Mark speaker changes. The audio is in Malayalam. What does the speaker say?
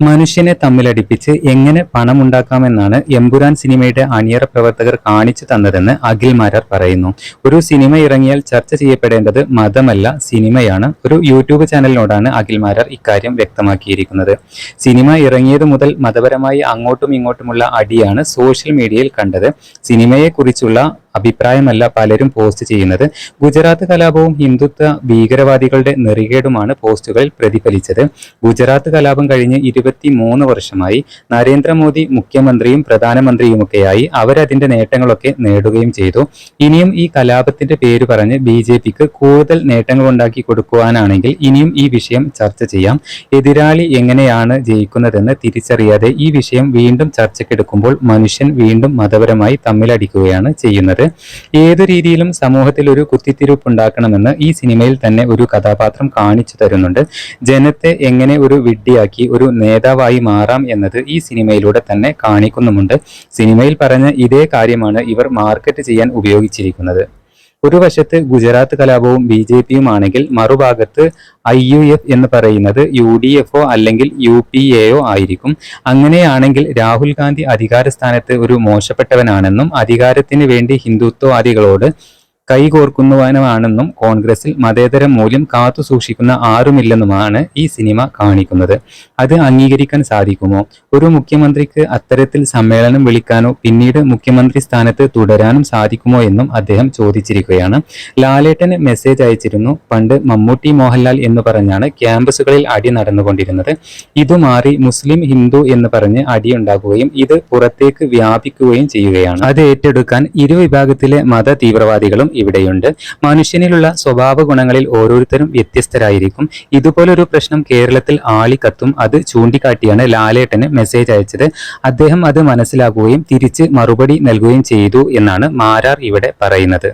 Speaker 1: മനുഷ്യനെ തമ്മിലടിപ്പിച്ച് എങ്ങനെ പണമുണ്ടാക്കാമെന്നാണ് എമ്പുരാൻ സിനിമയുടെ അണിയറ പ്രവർത്തകർ കാണിച്ചു തന്നതെന്ന് അഖിൽ മാരാർ പറയുന്നു. ഒരു സിനിമ ഇറങ്ങിയാൽ ചർച്ച ചെയ്യപ്പെടേണ്ടത് മതമല്ല സിനിമയാണ്. ഒരു യൂട്യൂബ് ചാനലിനോടാണ് അഖിൽ മാരാർ ഇക്കാര്യം വ്യക്തമാക്കിയിരിക്കുന്നത്. സിനിമ ഇറങ്ങിയത് മുതൽ മതപരമായി അങ്ങോട്ടും ഇങ്ങോട്ടുമുള്ള അടിയാണ് സോഷ്യൽ മീഡിയയിൽ കണ്ടത്. സിനിമയെക്കുറിച്ചുള്ള അഭിപ്രായമല്ല പലരും പോസ്റ്റ് ചെയ്യുന്നത്. ഗുജറാത്ത് കലാപവും ഹിന്ദുത്വ ഭീകരവാദികളുടെ നെറികേടുമാണ് പോസ്റ്റുകളിൽ പ്രതിഫലിച്ചത്. ഗുജറാത്ത് കലാപം കഴിഞ്ഞ് ഇരുപത്തിമൂന്ന് വർഷമായി നരേന്ദ്രമോദി മുഖ്യമന്ത്രിയും പ്രധാനമന്ത്രിയുമൊക്കെയായി അവരതിന്റെ നേട്ടങ്ങളൊക്കെ നേടുകയും ചെയ്തു. ഇനിയും ഈ കലാപത്തിന്റെ പേര് പറഞ്ഞ് ബി ജെ പിക്ക് കൂടുതൽ നേട്ടങ്ങൾ ഉണ്ടാക്കി കൊടുക്കുവാനാണെങ്കിൽ ഇനിയും ഈ വിഷയം ചർച്ച ചെയ്യാം. എതിരാളി എങ്ങനെയാണ് ജയിക്കുന്നതെന്ന് തിരിച്ചറിയാതെ ഈ വിഷയം വീണ്ടും ചർച്ചയ്ക്കെടുക്കുമ്പോൾ മനുഷ്യൻ വീണ്ടും മതപരമായി തമ്മിലടിക്കുകയാണ് ചെയ്യുന്നത്. ഏതു രീതിയിലും സമൂഹത്തിൽ ഒരു കുത്തിത്തിരിപ്പ് ഉണ്ടാക്കണമെന്ന് ഈ സിനിമയിൽ തന്നെ ഒരു കഥാപാത്രം കാണിച്ചു തരുന്നുണ്ട്. ജനത്തെ എങ്ങനെ ഒരു വിഡ്ഢിയാക്കി ഒരു നേതാവായി മാറാം എന്നത് ഈ സിനിമയിലൂടെ തന്നെ കാണിക്കുന്നുമുണ്ട്. സിനിമയിൽ പറഞ്ഞ ഇതേ കാര്യമാണ് ഇവർ മാർക്കറ്റ് ചെയ്യാൻ ഉപയോഗിച്ചിരിക്കുന്നത്. ഒരു വശത്ത് ഗുജറാത്ത് കലാപവും ബി ജെ പിയും ആണെങ്കിൽ മറുഭാഗത്ത് ഐ യു എഫ് എന്ന് പറയുന്നത് യു ഡി എഫോ അല്ലെങ്കിൽ യു പി എയോ ആയിരിക്കും. അങ്ങനെയാണെങ്കിൽ രാഹുൽ ഗാന്ധി അധികാര സ്ഥാനത്ത് ഒരു മോശപ്പെട്ടവനാണെന്നും അധികാരത്തിന് വേണ്ടി ഹിന്ദുത്വവാദികളോട് കൈകോർക്കുന്നവനാണെന്നും കോൺഗ്രസിൽ മതേതര മൂല്യം കാത്തു സൂക്ഷിക്കുന്ന ആരുമില്ലെന്നുമാണ് ഈ സിനിമ കാണിക്കുന്നത്. അത് അംഗീകരിക്കാൻ സാധിക്കുമോ? ഒരു മുഖ്യമന്ത്രിക്ക് അത്തരത്തിൽ സമ്മേളനം വിളിക്കാനോ പിന്നീട് മുഖ്യമന്ത്രി സ്ഥാനത്ത് തുടരാനും സാധിക്കുമോ എന്നും അദ്ദേഹം ചോദിച്ചിരിക്കുകയാണ്. ലാലേട്ടന് മെസ്സേജ് അയച്ചിരുന്നു പണ്ട് മമ്മൂട്ടി മോഹൻലാൽ എന്ന് പറഞ്ഞാണ് ക്യാമ്പസുകളിൽ അടി നടന്നുകൊണ്ടിരുന്നത്. ഇത് മാറി മുസ്ലിം ഹിന്ദു എന്ന് പറഞ്ഞ് അടിയുണ്ടാക്കുകയും ഇത് പുറത്തേക്ക് വ്യാപിക്കുകയും ചെയ്യുകയാണ്. അത് ഏറ്റെടുക്കാൻ ഇരുവിഭാഗത്തിലെ മത തീവ്രവാദികളും ഇവിടെയുണ്ട്. മനുഷ്യനിലുള്ള സ്വഭാവ ഗുണങ്ങളിൽ ഓരോരുത്തരും വ്യത്യസ്തരായിരിക്കും. ഇതുപോലൊരു പ്രശ്നം കേരളത്തിൽ ആളിക്കത്തും അത് ചൂണ്ടിക്കാട്ടിയാണ് ലാലേട്ടന് മെസ്സേജ് അയച്ചത്. അദ്ദേഹം അത് മനസ്സിലാക്കുകയും തിരിച്ച് മറുപടി നൽകുകയും ചെയ്തു എന്നാണ് മാരാർ ഇവിടെ പറയുന്നത്.